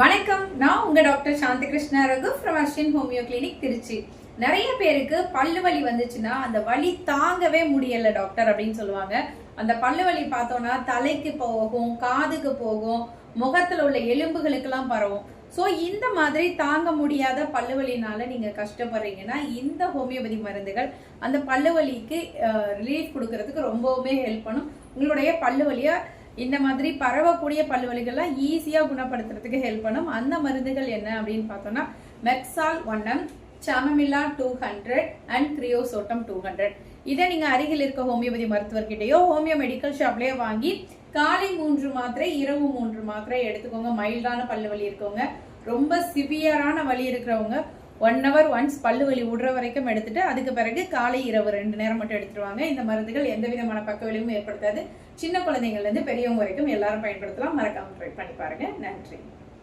வணக்கம். நான் உங்க doctor Shanthi Krishna Raghu from Ashwin homeo clinic Trichy. நிறைய பேருக்கு பல்லு வலி வந்துச்சுன்னா அந்த வலி தாங்கவே முடியல டாக்டர் அப்படின்னு சொல்லுவாங்க. அந்த பல்லு வலி பார்த்தோம்னா தலைக்கு போகும் காதுக்கு போகும் முகத்துல உள்ள எலும்புகளுக்கெல்லாம் பரவும். ஸோ இந்த மாதிரி தாங்க முடியாத பல்லு வலினால நீங்க கஷ்டப்படுறீங்கன்னா இந்த ஹோமியோபதி மருந்துகள் அந்த பல்லு வலிக்கு ரிலீஃப் கொடுக்கறதுக்கு ரொம்பவுமே ஹெல்ப் பண்ணும். உங்களுடைய பல்லு வலியை இந்த மாதிரி பரவக்கூடிய பல்லு வலிகள்லாம் ஈஸியாக குணப்படுத்துறதுக்கு ஹெல்ப் பண்ணும். அந்த மருந்துகள் என்ன அப்படின்னு பார்த்தோம்னா மெக்ஸால் ஒன்னம் சாமமில்லா two hundred and kreosotum two hundred இதை நீங்கள் அருகில் இருக்க ஹோமியோபதி மருத்துவர்கிட்டயோ ஹோமியோ மெடிக்கல் ஷாப்லேயோ வாங்கி காலை மூன்று மாத்திரை இரவு மூன்று மாத்திரை எடுத்துக்கோங்க. மைல்டான பல்லு வலி இருக்கவங்க ரொம்ப சிவியரான வலி இருக்கிறவங்க ஒன் ஹவர் ஒன்ஸ் பல்லு வலி விடுற வரைக்கும் எடுத்துட்டு அதுக்கு பிறகு காலை இரவு ரெண்டு நேரம் மட்டும் எடுத்துருவாங்க. இந்த மருந்துகள் எந்த விதமான பக்க விளைவும் ஏற்படுத்தாது. சின்ன குழந்தைங்கள்லேருந்து பெரியவங்க வரைக்கும் எல்லாரும் பயன்படுத்தலாம். மறக்காம ட்ரை பண்ணி பாருங்க. நன்றி.